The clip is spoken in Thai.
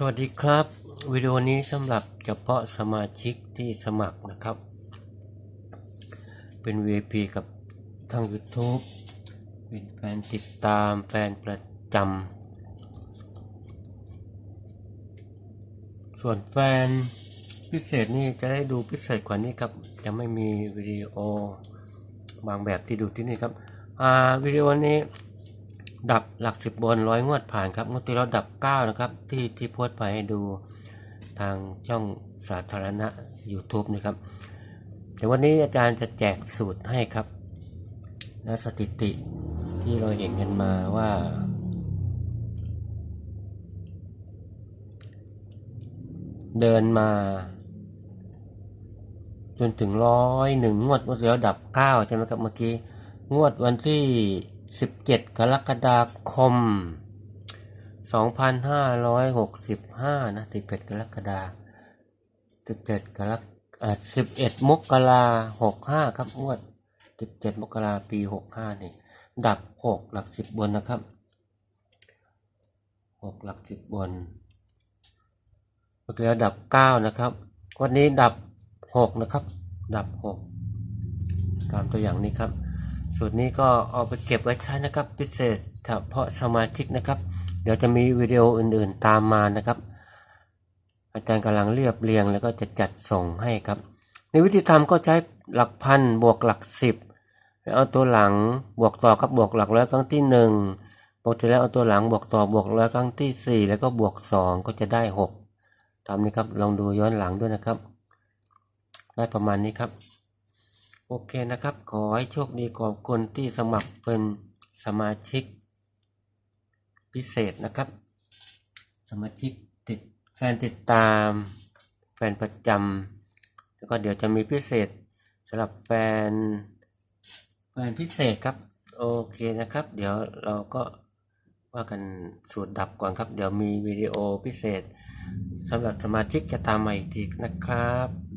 สวัสดีครับ วิดีโอนี้สำหรับเฉพาะสมาชิกที่สมัครนะครับ เป็น VIP กับทาง YouTube เป็นแฟนติดตามแฟนประจำส่วนแฟนพิเศษนี่จะได้ดูพิเศษกว่านี้ครับ จะไม่มีวิดีโอบางแบบที่ดูที่นี่ครับ อ่าวิดีโอนี้ ดับหลักสิบบนร้อยงวดผ่านครับงวดที่เราดับเก้านะครับ ที่ที่พสต์ไปให้ดูทางช่องสาธารณะ YouTube นี่ครับแต่วันนี้อาจารย์จะแจกสูตรให้ครับ และสถิติที่เราเห็นกันมาว่า เดินมา จนถึงร้อยหนึ่งงวดงวดแล้วดับเก้าใช่ไหมครับเมื่อกี้ งวดวันที่ 17 กรกฎาคม 2565 นะ 17 กรกฎา17 กรกอ่า11 มกรา65 ครับงวด 17 มกราปี 65 นี่ ดับ 6 หลัก 10 บนนะครับ 6 หลัก 10 บนเมื่อกี้แล้วดับ 9 นะครับ วันนี้ดับ 6 นะครับ ดับ 6 ตามตัวอย่างนี้ครับ สูตรนี้ก็เอาไปเก็บไว้ใช้นะครับ พิเศษเฉพาะสมาชิกนะครับ เดี๋ยวจะมีวิดีโออื่นๆตามมานะครับ อาจารย์กำลังเรียบเรียงแล้วก็จะจัดส่งให้ครับ ในวิธีทำก็ใช้หลักพันบวกหลักสิบแล้วเอาตัวหลังบวกต่อกับบวกหลักร้อยครั้งที่หนึ่งบวกเสร็จแล้วเอาตัวหลังบวกต่อบวกร้อยครั้งที่สี่แล้วก็บวกสองก็จะได้หกตามนี้ครับลองดูย้อนหลังด้วยนะครับ ได้ประมาณนี้ครับ โอเคนะครับ ขอให้โชคดีขอบคนที่สมัครเป็นสมาชิก พิเศษนะครับ สมาชิกติดแฟนติดตาม แฟนประจำแล้วก็เดี๋ยวจะมีพิเศษสำหรับแฟนแฟนพิเศษครับ โอเคนะครับ เดี๋ยวเราก็ว่ากันสูตรดับก่อนครับ เดี๋ยวมีวิดีโอพิเศษสำหรับสมาชิกจะตามมาอีกทีนะครับ